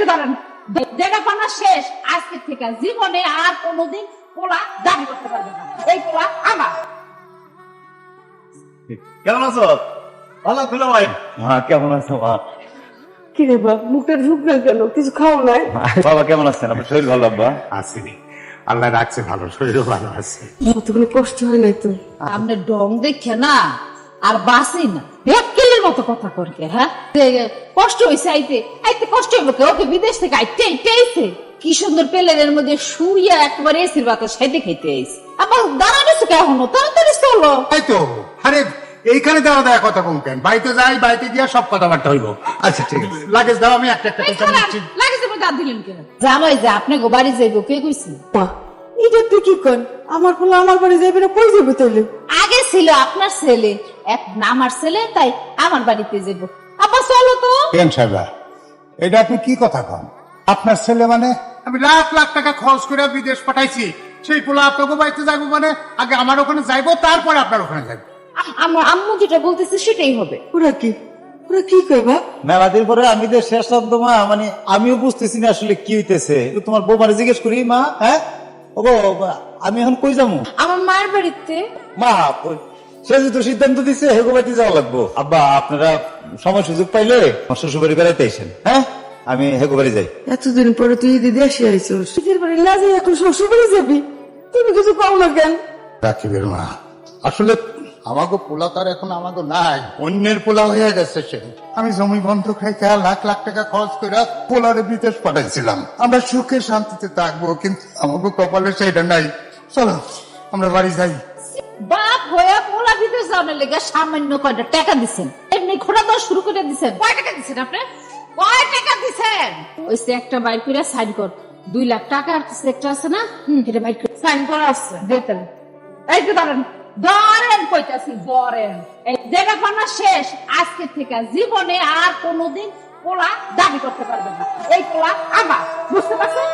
যে দাঁড়ান জায়গা পানা শেষ আজকে থেকে জীবনে আর কোনোদিন পোলা দাবি করতে পারবে না। এই পোলা আমার। কেমন আছো? ভালো খুলো ভাই। মা কেমন আছো মা? কি রে বাপ মুখটা ঢুকবে কেন? কিছু খাও নাই? বাবা কেমন আছেন? আপনার শরীর ভালো আব্বা? আছি। আল্লাহ রাখছে ভালো শরীরও ভালো আছে। কোনো কষ্ট হয় নাই তো। আপনি ডং দেখে না আর বাসি না। ব্যাকেলের মতো কথা হ্যাঁ? কষ্ট হয়েছে আইতে আইতে কষ্ট হইব কে? ওকে বিদেশ থেকে আইতে আইতে আইছে। কি সুন্দর প্লেনের মধ্যে শুইয়া একবার এসির বাতাস খাইতে খাইতে আইছে। আবার দাঁড়ানো কেন তাড়াতাড়ি চলো। তাই তো আরে এইখানে দেওয়া কথা কম কেন? বাড়িতে যাই বাড়িতে গিয়ে সব কথাবার্তা হইব। আচ্ছা ঠিক আছে। লাগেজ দাও আমি একটা একটা খারাপ, নিচ্ছি। লাগে যাবে দাঁত দিলেন কেন জামাই যে আপনি গো বাড়ি যাইব কে কইছে? এটা তুই কি কর আমার ফলে আমার বাড়ি যাবে না কই যাবে তাইলে? আগে ছিল আপনার ছেলে এখন আমার ছেলে তাই আমার বাড়িতে যাব। আবার চলো তো। কেন সাহেবা? এটা আপনি কি কথা কন? আপনার ছেলে মানে? আমি লাখ লাখ টাকা খরচ করে বিদেশ পাঠাইছি। সেই পোলা আপনাকে বাড়িতে যাব মানে? আগে আমার ওখানে যাইবো তারপরে আপনার ওখানে যাব আমার আম্মু যেটা বলতেছে সেটাই হবে। ওরা কি? ওরা কি কয় বাপ? মেলা দিন পরে আমি যে শেষ শব্দ মা মানে আমিও বুঝতেছি না আসলে কি হইতেছে। তোমার বৌমারে জিজ্ঞেস করি মা হ্যাঁ? ও গো, আমি এখন কই যাব? আমার মায়ের বাড়িতে। মা কই- সে যেহেতু সিদ্ধান্ত দিচ্ছে হেগো বাড়িতে যাওয়া লাগবো। আব্বা আপনারা সময় সুযোগ পাইলে আমার শ্বশুর বাড়ি বেড়াইতে আইসেন। হ্যাঁ? আমি হেগো বাড়ি যাই। এতদিন পরে তুই দিদি আসি আইছিস। নিজের বাড়ি না যাই এখন শ্বশুর বাড়ি যাবি? তুমি কিছু কও না কেন? রাকিবের মা আসলে আমাকে পোলা তার এখন আমাকে নাই। অন্যের পোলা হয়ে গেছে সে। আমি জমি বন্ধ খাইতে লাখ লাখ টাকা খরচ করে পোলারে বিদেশ পাঠাইছিলাম। আমরা সুখে শান্তিতে থাকব কিন্তু আমাকে কপালে সেটা নাই। চলো আমরা বাড়ি যাই। বাপ হয়ে পোলা ভিতরে যাওয়ার লেগে সামান্য কয়টা টাকা দিছেন। এমনি ঘোড়া দেওয়া শুরু করে দিছেন। কয় টাকা দিছেন আপনি? কয় টাকা দিছেন? ওই একটা বাইর করে সাইন কর। দুই লাখ টাকা আর একটা আছে না? এটা বাইর করে। সাইন করা আছে। দিতেন এই তো দাঁড়ান ধরেন কইতাছি ধরেন। এই জায়গা শেষ আজকে থেকে জীবনে আর কোনোদিন পোলা দাবি করতে পারবে না। এই পোলা আমার বুঝতে পারছেন?